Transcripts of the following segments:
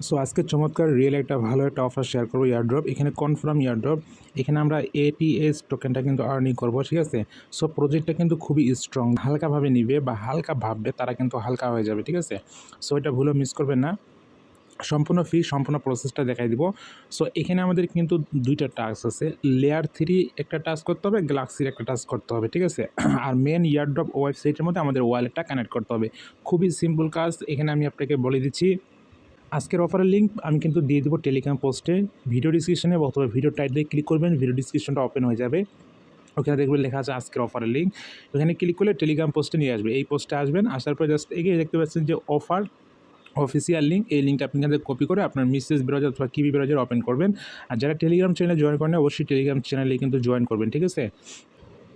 So আজকে চমৎকার real একটা ভালো একটা অফার শেয়ার করব ইয়ারড্রপ এখানে কনফার্ম ইয়ারড্রপ এখানে আমরা এটিএস টোকেনটা কিন্তু আর্নিং করব, ঠিক আছে? সো প্রজেক্টটা কিন্তু খুবই স্ট্রং হালকাভাবে নিবে বা হালকা ভাববে, তারা কিন্তু হালকা হয়ে যাবে, ঠিক আছে? সো এটা ভুলও মিস করবেন না। সম্পূর্ণ ফ্রি সম্পূর্ণ প্রসেসটা দেখাই দিব। সো এখানে আমাদের কিন্তু দুইটা টাস্ক আছে। লেয়ার থ্রি একটা টাস্ক করতে হবে গ্যালাক্সির একটা টাস্ক করতে হবে, ঠিক আছে? আর মেন ইয়ারড্রপ ওয়েবসাইটের মধ্যে আমাদের ওয়ালেটটা কানেক্ট করতে হবে। খুবই সিম্পল কাজ। এখানে আমি আপনাকে বলে দিচ্ছি আজকের অফারের লিঙ্ক আমি কিন্তু দিয়ে দেবো টেলিগ্রাম পোস্টে ভিডিও ডিসক্রিপশনে অথবা ভিডিও টাইটলে ক্লিক করবেন ভিডিও ডিসক্রিপশনটা ওপেন হয়ে যাবে। ওখানে দেখবেন লেখা আছে আজকের অফারের লিঙ্ক ওখানে ক্লিক করলে টেলিগ্রাম পোস্টে নিয়ে আসবে। এই পোস্টে আসবেন, আসার পরে জাস্ট এগিয়ে দেখতে পাচ্ছেন যে অফার অফিসিয়াল লিঙ্ক এই লিঙ্কটা আপনি এখান কপি করে আপনার মিসেস ব্রাউজার অথবা কিবি ব্রাউজার ওপেন করবেন। আর যারা টেলিগ্রাম চ্যানেলে জয়েন করেন অবশ্যই টেলিগ্রাম চ্যানেলে কিন্তু জয়েন করবেন, ঠিক আছে?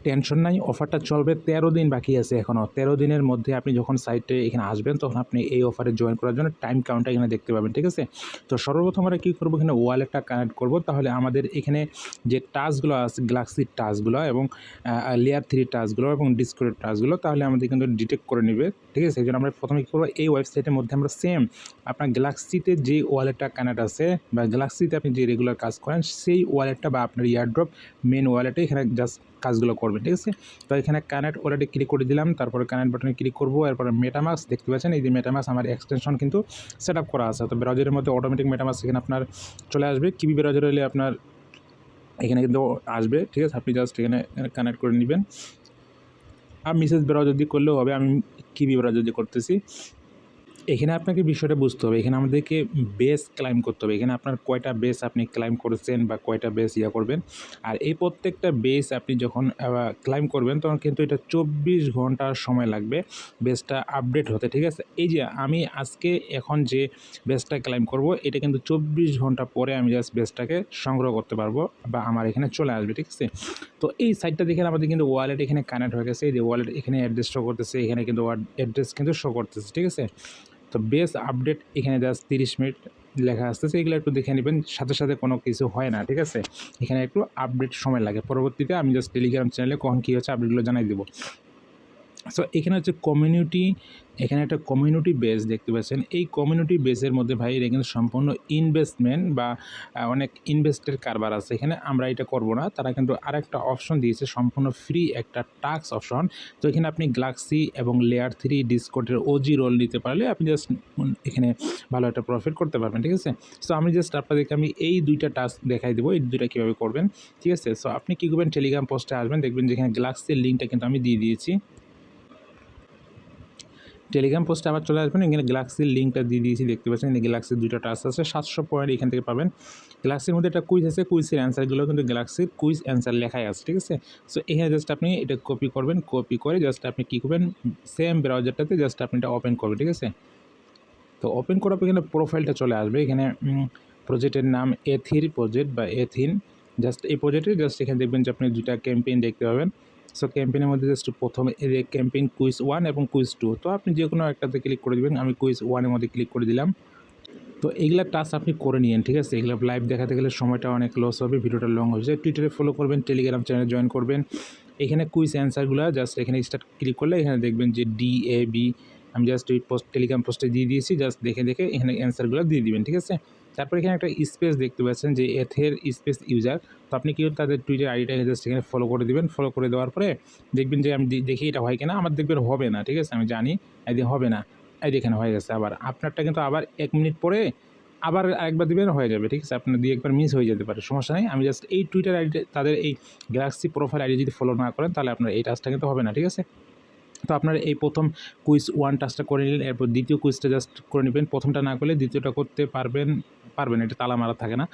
টেনশন নাই, অফারটা চলবে, তেরো দিন বাকি আছে এখনও তেরো দিনের মধ্যে আপনি যখন সাইটে এখানে আসবেন, তখন আপনি এই অফারে জয়েন করার জন্য টাইম কাউন্টটা এখানে দেখতে পাবেন, ঠিক আছে? তো সর্বপ্রথম আমরা কী করব, এখানে ওয়ালেটটা কানেক্ট করব। তাহলে আমাদের এখানে যে টাচগুলো আছে গ্লাক্সির টাচগুলো এবং লেয়ার থ্রি টাচগুলো এবং ডিসকোরের টাচগুলো তাহলে আমাদের কিন্তু ডিটেক্ট করে নেবে, ঠিক আছে? সেই জন্য আমরা প্রথমে কী করব, এই ওয়েবসাইটের মধ্যে আমরা সেম আপনার গ্যালাক্সিতে যে ওয়ালেটটা কানেক্ট আছে বা গ্যালাক্সিতে আপনি যে রেগুলার কাজ করেন, সেই ওয়ালেটটা বা আপনার ইয়ারড্রপ মেন ওয়ালেটে এখানে জাস্ট কাজগুলো করবেন ঠিক আছে? তো এখানে কানেক্ট ওয়ালেটে ক্লিক করে দিলাম, তারপরে কানেক্ট বাটনে ক্লিক করব, এরপরে মেটামাক্স দেখতে পাচ্ছেন, এই যে মেটামাক্স আমার এক্সটেনশন কিন্তু সেট করা আছে। তো ব্রাউজারের মধ্যে অটোমেটিক মেটামাক্স এখানে আপনার চলে আসবে। কিবি ব্রাউজার হলে আপনার এখানে কিন্তু আসবে, ঠিক আছে? আপনি জাস্ট এখানে কানেক্ট করে নেবেন। আর মিসেস ব্রাউজার দিয়ে করলেও হবে, আমি কিবি ব্রাউজার দিয়ে করতেছি। এখানে আপনাকে বিষয়টা বুঝতে হবে। এখানে আমাদেরকে বেস ক্লাইম করতে হবে। এখানে আপনার কয়টা বেস আপনি ক্লাইম করেছেন বা কয়টা বেস ইয়া করবেন। আর এই প্রত্যেকটা বেস আপনি যখন ক্লাইম করবেন, তখন কিন্তু এটা চব্বিশ ঘণ্টার সময় লাগবে বেসটা আপডেট হতে, ঠিক আছে? এই যে আমি আজকে এখন যে বেসটা ক্লাইম করব, এটা কিন্তু চব্বিশ ঘণ্টা পরে আমি জাস্ট বেসটাকে সংগ্রহ করতে পারব বা আমার এখানে চলে আসবে, ঠিক আছে? তো এই সাইটটা দেখে আমাদের কিন্তু ওয়ালেট এখানে কানেক্ট হয়ে গেছে। এই যে ওয়ালেট এখানে অ্যাড্রেস শো করতেছে, এখানে কিন্তু অ্যাড্রেস কিন্তু শো করতেছে, ঠিক আছে? তো বেস আপডেট এখানে জাস্ট তিরিশ মিনিট লেখা আসতেছে, এগুলো একটু দেখে নেবেন। সাথে সাথে কোনো কিছু হয় না, ঠিক আছে? এখানে একটু আপডেট সময় লাগে। পরবর্তীতে আমি জাস্ট টেলিগ্রাম চ্যানেলে কখন কী হচ্ছে আপডেটগুলো জানাই দেবো। সো এখানে হচ্ছে কমিউনিটি এখানে একটা কমিউনিটি বেস দেখতে পাচ্ছেন। এই কমিউনিটি বেসের মধ্যে ভাই, এটা কিন্তু সম্পূর্ণ ইনভেস্টমেন্ট বা অনেক ইনভেস্টের কারবার আছে। এখানে আমরা এটা করব না। তারা কিন্তু আরেকটা অপশন দিয়েছে, সম্পূর্ণ ফ্রি একটা টাক্স অপশন তো এখানে আপনি গ্লাক্সি এবং লেয়ার থ্রি ডিসকোটের ওজি রোল নিতে পারলে আপনি জাস্ট এখানে ভালো একটা প্রফিট করতে পারবেন, ঠিক আছে? সো আমি জাস্ট আপনাদেরকে আমি এই দুইটা টাস্ক দেখাই দেবো। এই দুইটা কীভাবে করবেন, ঠিক আছে? সো আপনি কী করবেন টেলিগ্রাম পোস্টে আসবেন, দেখবেন যেখানে গ্লাক্সির লিঙ্কটা কিন্তু আমি দিয়ে দিয়েছি। টেলিগ্রাম পোস্টে আবার চলে আসবেন, এখানে গ্যালাক্সির লিঙ্কটা দিয়ে দিয়েছি, দেখতে পাচ্ছেন? এই গ্যালাক্সির দুইটা টাস্ক আছে, সাতশো পয়েন্ট এখান থেকে পাবেন। গ্যালাক্সির মধ্যে একটা কুইজ আছে কুইজের অ্যান্সারগুলো কিন্তু গ্যালাক্সির কুইজ অ্যান্সার লেখাই আছে, ঠিক আছে? সো এখানে জাস্ট আপনি এটা কপি করবেন কপি করে জাস্ট আপনি কী করবেন? সেম ব্রাউজারটাতে জাস্ট আপনি এটা ওপেন করবেন, ঠিক আছে? তো ওপেন করার পর এখানে প্রোফাইলটা চলে আসবে, এখানে প্রজেক্টের নাম এথির প্রজেক্ট বা এথিন জাস্ট এই প্রজেক্টে জাস্ট এখানে দেখবেন যে আপনি দুটা ক্যাম্পেইন দেখতে পাবেন। সো ক্যাম্পেইনের মধ্যে জাস্ট প্রথমে ক্যাম্পেইন কুইজ ওয়ান এবং কুইজ টু তো আপনি যে কোনো একটাতে ক্লিক করে দেবেন, আমি কুইজ ওয়ানের মধ্যে ক্লিক করে দিলাম। তো এইগুলা টাস্ক আপনি করে নিন ঠিক আছে? এগুলো লাইভ দেখাতে গেলে সময়টা অনেক লস হবে ভিডিওটা লং হয়ে যায় টুইটারে ফলো করবেন টেলিগ্রাম চ্যানেলে জয়েন করবেন। এখানে কুইজ অ্যান্সারগুলো জাস্ট এখানে স্টার্ট ক্লিক করলে এখানে দেখবেন যে ডি এ বি আমি জাস্ট ওই পোস্ট টেলিগ্রাম পোস্টে দিয়ে দিয়েছি। জাস্ট দেখে দেখে এখানে অ্যান্সারগুলো দিয়ে দিবেন, ঠিক আছে? তারপর এখানে একটা স্পেস দেখতে পাচ্ছেন যে এথের স্পেস ইউজার তো আপনি কি তাদের টুইটার আইডিটা জাস্ট এখানে ফলো করে দেবেন। ফলো করে দেওয়ার পরে দেখবেন যে আমি দেখি এটা হয় কিনা। আমার দেখবেন হবে না, ঠিক আছে? আমি জানি এদিকে হবে না। এই এখানে হয়ে গেছে আবার। আপনারটা কিন্তু আবার এক মিনিট পরে আবার একবার দেবেন, হয়ে যাবে, ঠিক আছে? আপনার দিয়ে একবার মিস হয়ে যেতে পারে, সমস্যা নেই। আমি জাস্ট এই টুইটার আইডি তাদের এই গ্যালাক্সি প্রোফাইল আইডি যদি ফলো না করেন, তাহলে আপনার এই টাচটা কিন্তু হবে না, ঠিক আছে? তো আপনার এই প্রথম কুইজ ওয়ান টাচটা করে নিলেন। এরপর দ্বিতীয় কুইজটা জাস্ট করে নেবেন। প্রথমটা না করলে দ্বিতীয়টা করতে পারবেন পারবেন এটা তালা মারা থাকে না,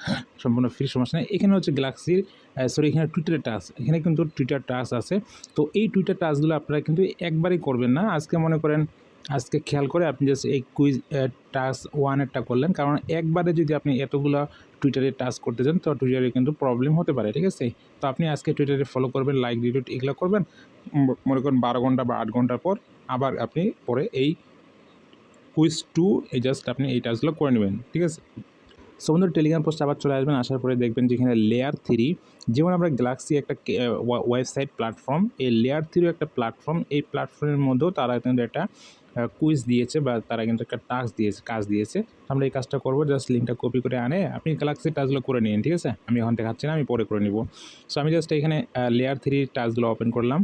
সম্পূর্ণ ফ্রি সমস্যা নেই। এখানে হচ্ছে গ্যালাক্সির সরি এখানে টুইটারের টাচ এখানে কিন্তু টুইটার টাচ আছে। তো এই টুইটার টাচগুলো আপনারা কিন্তু একবারই করবেন না। আজকে মনে করেন, আজকে খেয়াল করে আপনি জাস্ট এই কুইজ টাচ ওয়ানেরটা করলেন। কারণ একবারে যদি আপনি এতগুলো টুইটারে টাচ করতে চান, তো টুইটারে কিন্তু প্রবলেম হতে পারে, ঠিক আছে? তো আপনি আজকে টুইটারে ফলো করবেন লাইক রিটুইট এগুলো করবেন। মনে করেন বারো ঘণ্টা বা আট ঘণ্টার পর আবার আপনি পরে এই কুইজ টু এই জাস্ট আপনি এই টাচগুলো করে নেবেন, ঠিক আছে? সো বন্ধুরা টেলিগ্রাম পোস্ট আবার চলে আসবেন। আসার পরে দেখবেন যেখানে লেয়ার থ্রি যেমন আমরা গ্যালাক্সি একটা ওয়েবসাইট প্ল্যাটফর্ম এই লেয়ার থ্রিও একটা প্ল্যাটফর্ম এই প্ল্যাটফর্মের মধ্যেও তারা কিন্তু একটা কুইজ দিয়েছে বা তারা কিন্তু একটা টাস্ক দিয়েছে, কাজ দিয়েছে। আমরা এই কাজটা করব জাস্ট লিঙ্কটা কপি করে আনে। আপনি গ্যালাক্সির টাচগুলো করে নিন, ঠিক আছে? আমি এখন দেখাচ্ছি না, আমি পরে করে নিব। সো আমি জাস্ট এখানে লেয়ার থ্রি টাচগুলো ওপেন করলাম।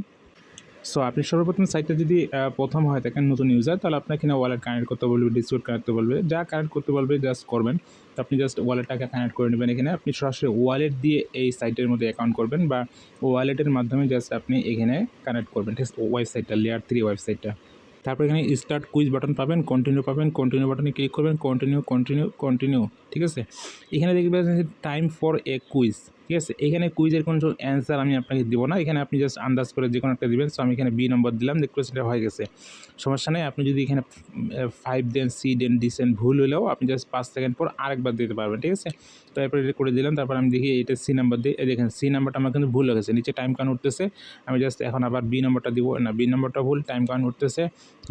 সো আপনি সর্বপ্রথম সাইটটা যদি প্রথম হয় থাকেন নতুন ইউজার তাহলে আপনাকে না ওয়ালেট কানেক্ট করতে বলবে ডিসকাউন্ট কানেক্ট করতে বলবে। যা কানেক্ট করতে বলবে জাস্ট করবেন। তো আপনি জাস্ট ওয়ালেটটাকে কানেক্ট করে নেবেন এখানে। আপনি সরাসরি ওয়ালেট দিয়ে এই সাইটের মধ্যে অ্যাকাউন্ট করবেন বা ওয়ালেটের মাধ্যমে জাস্ট আপনি এখানে কানেক্ট করবেন। ঠিক আছে ওয়েবসাইটটা লেয়ার থ্রি ওয়েবসাইটটা তারপর এখানে স্টার্ট কুইজ বাটন পাবেন কন্টিনিউ পাবেন কন্টিনিউ বাটনে ক্লিক করবেন কন্টিনিউ কন্টিনিউ কন্টিনিউ ঠিক আছে? এখানে দেখবেন টাইম ফর এ কুইজ ঠিক আছে? এখানে কুইজের কোনো অ্যান্সার আমি আপনাকে দিব না। এখানে আপনি জাস্ট আন্দাজ করে যে কোনো একটা দিবেন। সো আমি এখানে বি নম্বর দিলাম পাচ্ছি এটা হয়ে গেছে। সমস্যা নেই, আপনি যদি এখানে ফাইভ দেন সি দেন ডিসেন ভুল হলেও আপনি জাস্ট পাঁচ সেকেন্ড পর আরেকবার দিতে পারবেন, ঠিক আছে? তারপরে এটা করে দিলাম, তারপর আমি দেখি এটা সি নাম্বার এই দেখেন সি নাম্বারটা আমার কিন্তু ভুল হয়ে গেছে। নিচে টাইম কাউন্ট উঠতেছে, আমি জাস্ট এখন আবার বি নম্বরটা দিব। না বি নম্বরটা ভুল টাইম কাউন্ট উঠতেছে।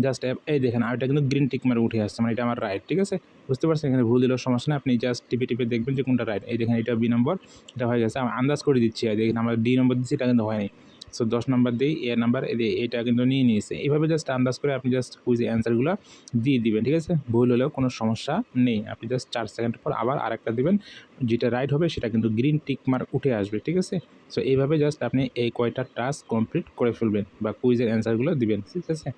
জাস্ট এই দেখেন, আর এটা কিন্তু গ্রিন টিক মারে উঠে আসছে মানে এটা আমার রাইট ঠিক আছে? বুঝতে পারছেন? এখানে ভুল দিলেও সমস্যা নেই, আপনি জাস্ট টিপে টিপে দেখবেন যে কোনটা রাইট এই দেখেন, এটা বি নম্বর এটা হয়ে গেছে। আমি আন্দাজ করে দিচ্ছি আর দেখেন, আমরা ডি নম্বর দিচ্ছি, এটা কিন্তু হয়নি। সো দশ নম্বর দিই এ নাম্বার এটা কিন্তু নিয়ে নিয়েছে। এইভাবে জাস্ট আন্দাজ করে আপনি জাস্ট কুইজে অ্যান্সারগুলো দিয়ে দিবেন, ঠিক আছে? ভুল হলেও কোনো সমস্যা নেই। আপনি জাস্ট চার সেকেন্ড পর আবার আরেকটা দিবেন, যেটা রাইট হবে সেটা কিন্তু গ্রিন টিক মার্ক উঠে আসবে, ঠিক আছে? সো এইভাবে জাস্ট আপনি এই কয়টা টাস্ক কমপ্লিট করে ফেলবেন বা কুইজের অ্যান্সারগুলো দিবেন, ঠিক আছে?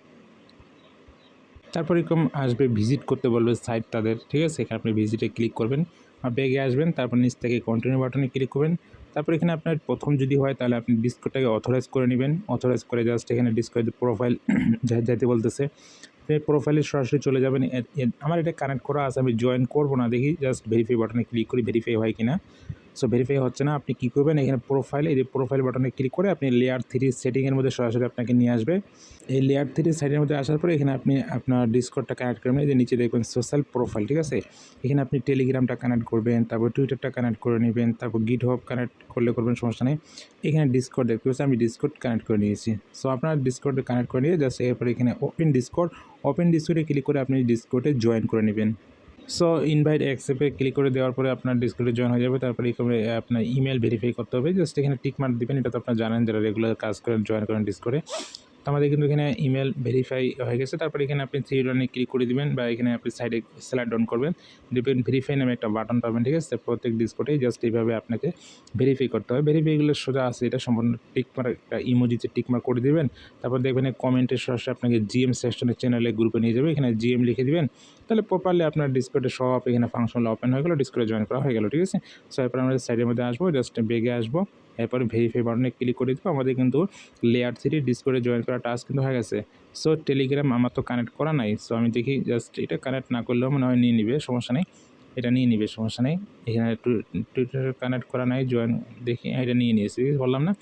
তারপর এরকম আসবে ভিজিট করতে বলবে সাইট তাদের, ঠিক আছে? এখানে আপনি ভিজিটে ক্লিক করবেন, আর ব্যাগে আসবেন, তারপর নিচ থেকে কন্টিনিউ বাটনে ক্লিক করবেন। তারপর এখানে আপনার প্রথম যদি হয়, তাহলে আপনি ডিসকোডটাকে অথরাইজ করে নেবেন। অথরাইজ করে জাস্ট এখানে ডিসকোড প্রোফাইল যাইতে বলতেছে। প্রোফাইলে সরাসরি চলে যাবেন। আমার এটা কানেক্ট করা আছে, আমি জয়েন করব না, দেখি জাস্ট ভেরিফাই বাটনে ক্লিক করি ভেরিফাই হয় কিনা। সো ভেরিফাই হচ্ছে না, আপনি কী করবেন? এখানে প্রোফাইল এই প্রোফাইল বাটনে ক্লিক করে আপনি লেয়ার থ্রি সেটিংয়ের মধ্যে সরাসরি আপনাকে নিয়ে আসবে। এই লেয়ার থ্রি সাইডের মধ্যে আসার পরে এখানে আপনি আপনার ডিসকোডটা কানেক্ট করবেন, এই যে নিচে দেখবেন সোশ্যাল প্রোফাইল ঠিক আছে? এখানে আপনি টেলিগ্রামটা কানেক্ট করবেন, তারপর টুইটারটা কানেক্ট করে নেবেন, তারপর গিট হব কানেক্ট করলে করবেন, সমস্যা নেই। এখানে ডিসকোড দেখতে পাচ্ছি আমি ডিসকোড কানেক্ট করে নিয়েছি। সো আপনার ডিসকোড কানেক্ট করে নিয়ে জাস্ট এরপরে এখানে ওপেন ডিসকোড ওপেন ডিসকোডে ক্লিক করে আপনি ডিসকোডে জয়েন করে নেবেন। সো ইনভাইট অ্যাকসেপ্টে ক্লিক করে দেওয়ার পরে আপনার ডিসকোডে জয়েন হয়ে যাবে। তারপরে এখানে আপনার ইমেল ভেরিফাই করতে হবে। জাস্ট এখানে টিক মার্ক দেবেন। এটা তো আপনার জানেন যারা রেগুলার কাজ করেন জয়েন করেন ডিসকোডে তো আমাদের কিন্তু এখানে ইমেল ভেরিফাই হয়ে গেছে। তারপরে এখানে আপনি থ্রি ডনে ক্লিক করে দিবেন বা এখানে আপনি সাইডে স্লাইড ডাউন করবেন। দেখবেন ভেরিফাই নামে একটা বাটন পাবেন, ঠিক আছে? প্রত্যেক ডিসকোডেই জাস্ট এইভাবে আপনাকে ভেরিফাই করতে হবে। ভেরিফাইগুলো সোজা আছে, এটা সম্পূর্ণ টিকমার একটা ইমোজিতে টিকমার করে দিবেন। তারপর দেখবেন কমেন্টের সরাসরি আপনাকে জিএম সেকশনের চ্যানেলে গ্রুপে নিয়ে যাবে। এখানে জিএম লিখে দেবেন। তাহলে প্রপারলি আপনার ডিসকোডে সব এখানে ফাংশনগুলো ওপেন হয়ে গেলো ডিসকোডে জয়েন করা হয়ে গেলো, ঠিক আছে? সো এরপর আমরা সাইডের মধ্যে আসব জাস্ট বেগে আসব। এরপর ভেরিফাই বাটনে ক্লিক করে দেবো আমাদের কিন্তু লেয়ার থ্রি ডিসকোডে জয়েন করা টাস্ক কিন্তু হয়ে গেছে। সো টেলিগ্রাম আমার তো কানেক্ট করা নাই সো আমি দেখি জাস্ট এটা কানেক্ট না করলেও মনে হয় নিয়ে নিবে সমস্যা নেই। এটা নিয়ে নিবে সমস্যা নেই। এখানে টুইটার কানেক্ট করা নাই জয়েন দেখি হ্যাঁ, এটা নিয়ে নিয়েছি বললাম না।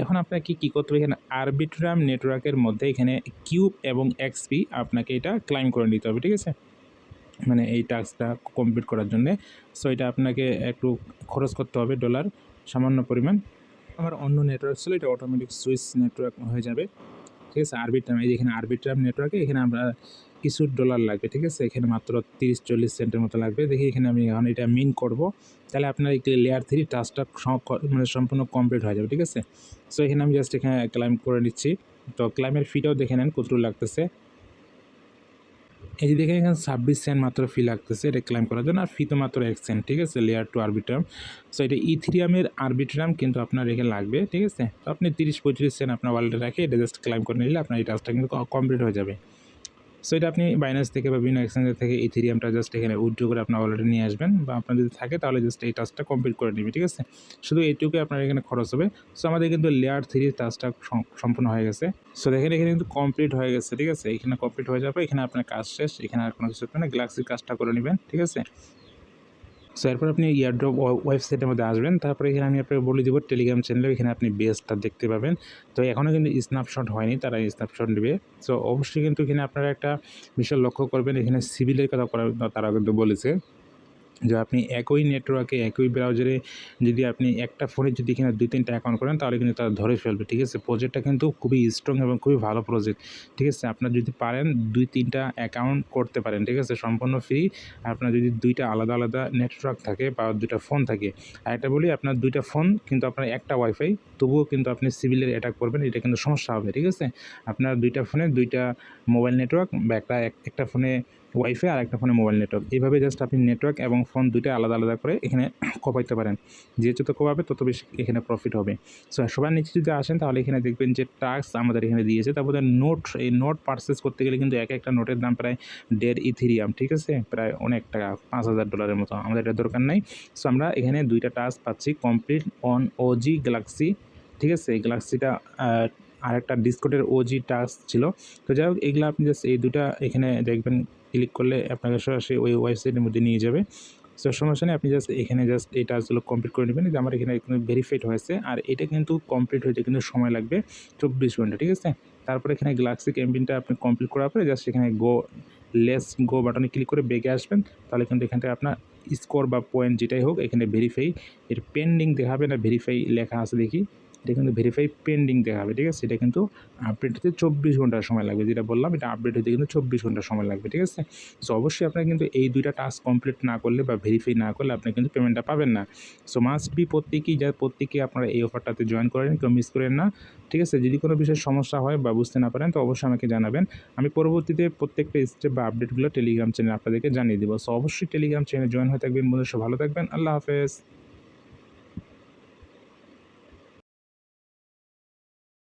এখন আপনাকে কী কী করতে হবে? এখানে আরবিট্রাম নেটওয়ার্কের মধ্যে এখানে কিউব এবং এক্সপি আপনাকে এটা ক্লাইম করে নিতে হবে ঠিক আছে? মানে এই টাস্কটা কমপ্লিট করার জন্যে। সো এটা আপনাকে একটু খরচ করতে হবে ডলার সামান্য পরিমাণ। আমার অন্য নেটওয়ার্ক ছিল, এটা অটোমেটিক সুইচ নেটওয়ার্ক হয়ে যাবে। ঠিক আছে? আরবিট্রাম এই যে এখানে আরবিট্রাম নেটওয়ার্কে এখানে আমরা কিছু ডলার লাগবে, ঠিক আছে? এখানে মাত্র তিরিশ, চল্লিশ সেন্টের মতো লাগবে। দেখি এখানে আমি এখন এটা মিন করব। তাহলে আপনার এই লেয়ার থ্রি টাস্কটা মানে সম্পূর্ণ কমপ্লিট হয়ে যাবে, ঠিক আছে? সো এখানে আমি জাস্ট এখানে ক্লাইম করে নিচ্ছি। তো ক্লাইমের ফিটাও দেখে নেন কতটুকু লাগতেছে। এই যে দেখেন, এখানে ছাব্বিশ সেন্ট মাত্র ফি লাগতেছে এটা ক্লাইম করার জন্য, আর ফি তো মাত্র এক সেন্ট ঠিক আছে? লেয়ার টু আরবিট্রাম সো এটা ইথিরিয়ামের আরবিট্রাম কিন্তু আপনার এখানে লাগবে, ঠিক আছে? তো আপনি তিরিশ পঁয়ত্রিশ সেন্ট আপনার ওয়ালেটে রাখে এটা জাস্ট ক্লাইম করে নিলে আপনার এই টাস্কটা কিন্তু কমপ্লিট হয়ে যাবে। সো এটা আপনি বাইন্যান্স থেকে বা বিভিন্ন এক্সচেঞ্জের থেকে ইথিরিয়ামটা জাস্ট এখানে উইথড্র করে আপনার অলরেডি নিয়ে আসবেন বা আপনার যদি থাকে তাহলে জাস্ট এই টাস্কটা কমপ্লিট করে নেবে, ঠিক আছে? শুধু এইটুকুই আপনার এখানে খরচ হবে। সো আমাদের কিন্তু লেয়ার থ্রি টাস্কটা সম্পূর্ণ হয়ে গেছে। সো দেখেন এখানে কিন্তু কমপ্লিট হয়ে গেছে, ঠিক আছে? এখানে কমপ্লিট হয়ে যাবে এখানে আপনার কাজ শেষ, এখানে আর কোনো কিছু না। গ্যালাক্সির কাজটা করে নেবেন, ঠিক আছে? সো এরপর আপনি ইয়ারড্রপ ওয়েবসাইটের মধ্যে আসবেন। তারপরে এখানে আমি আপনাকে বলে দেবো টেলিগ্রাম চ্যানেলে এখানে আপনি বেসটা দেখতে পাবেন। তো এখনও কিন্তু স্ন্যাপশট হয়নি, তারা স্ন্যাপশট নেবে সো অবশ্যই কিন্তু এখানে আপনারা একটা বিষয় লক্ষ্য করবেন। এখানে সিভিলের কথা তারা কিন্তু বলেছে। যে আপনি একই নেটওয়ার্কে একই ব্রাউজারে যদি আপনি একটা ফোনে যদি এখানে দুই তিনটা অ্যাকাউন্ট করেন, তাহলে কিন্তু তারা ধরে ফেলবে, ঠিক আছে? প্রজেক্টটা কিন্তু খুবই স্ট্রং এবং খুবই ভালো প্রজেক্ট ঠিক আছে? আপনার যদি পারেন দুই তিনটা অ্যাকাউন্ট করতে পারেন, ঠিক আছে? সম্পূর্ণ ফ্রি আপনার যদি দুইটা আলাদা আলাদা নেটওয়ার্ক থাকে বা দুইটা ফোন থাকে, আর এটা বলি আপনার দুইটা ফোন কিন্তু আপনার একটা ওয়াইফাই তবুও কিন্তু আপনি সিভিলের অ্যাটাক করবেন, এটা কিন্তু সমস্যা হবে, ঠিক আছে? আপনার দুইটা ফোনে দুইটা মোবাইল নেটওয়ার্ক বা একটা এক- একটা ফোনে ওয়াইফাই আর একটা ফোনে মোবাইল নেটওয়ার্ক এইভাবে জাস্ট আপনি নেটওয়ার্ক এবং ফোন দুইটা আলাদা আলাদা করে এখানে কোপাইতে পারেন। যে যত কোপাবে তত বেশি এখানে প্রফিট হবে। সো সবার নিচে যদি আসেন তাহলে এখানে দেখবেন যে টাস্ক আমাদের এখানে দিয়েছে। তারপরে নোট এই নোট পারচেস করতে গেলে কিন্তু এক একটা নোটের দাম প্রায় দেড় ইথিরিয়াম ঠিক আছে? প্রায় অনেক টাকা, পাঁচ হাজার ডলারের মতো। আমাদের এটা দরকার নাই। সো আমরা এখানে দুইটা টাস্ক পাচ্ছি কমপ্লিট অন ওজি গ্যালাক্সি ঠিক আছে? এই গ্যালাক্সিটা আরেকটা ডিসকোটের ওজি টাস্ক ছিল। তো যাই হোক, এগুলো আপনি জাস্ট এই দুটা এখানে দেখবেন ক্লিক করলে আপনাকে সরাসরি ওই ওয়েবসাইটের মধ্যে নিয়ে যাবে। সো সমস্যা নেই আপনি জাস্ট এখানে জাস্ট এই টাস্কগুলো কমপ্লিট করে নেবেন। যে আমার এখানে ভেরিফাইড হয়েছে, আর এটা কিন্তু কমপ্লিট হইতে কিন্তু সময় লাগবে চব্বিশ ঘণ্টা, ঠিক আছে? তারপরে এখানে গ্লাক্সি ক্যাম্পিনটা আপনি কমপ্লিট করার পরে জাস্ট এখানে গো লেস গো বাটনে ক্লিক করে বেগে আসবেন। তাহলে কিন্তু এখান থেকে আপনার স্কোর বা পয়েন্ট যেটাই হোক, এখানে ভেরিফাই এর পেন্ডিং দেখাবে না ভেরিফাই লেখা আছে দেখি। এটা কিন্তু ভেরিফাই পেন্ডিং দেখাবে ঠিক আছে? এটা কিন্তু আপডেট হতে চব্বিশ ঘণ্টার সময় লাগবে, যেটা বললাম, এটা আপডেট হতে কিন্তু চব্বিশ ঘণ্টার সময় লাগবে, ঠিক আছে? সো অবশ্যই আপনার কিন্তু এই দুইটা টাস্ক কমপ্লিট না করলে বা ভেরিফাই না করলে আপনি কিন্তু পেমেন্টটা পাবেন না। সো মাস্ট বি প্রত্যেকেই যা প্রত্যেকেই আপনারা এই অফারটাতে জয়েন করেন, কেউ মিস করেন না, ঠিক আছে? যদি কোনো বিষয়ে সমস্যা হয় বা বুঝতে না পারেন, তো অবশ্যই আমাকে জানাবেন। আমি পরবর্তীতে প্রত্যেকটা স্টেপ বা আপডেটগুলো টেলিগ্রাম চ্যানেল আপনাদেরকে জানিয়ে দেবো। সো অবশ্যই টেলিগ্রাম চ্যানেলে জয়েন হয়ে থাকবেন। বন্ধুরা সব ভালো থাকবেন। আল্লাহ হাফেজ।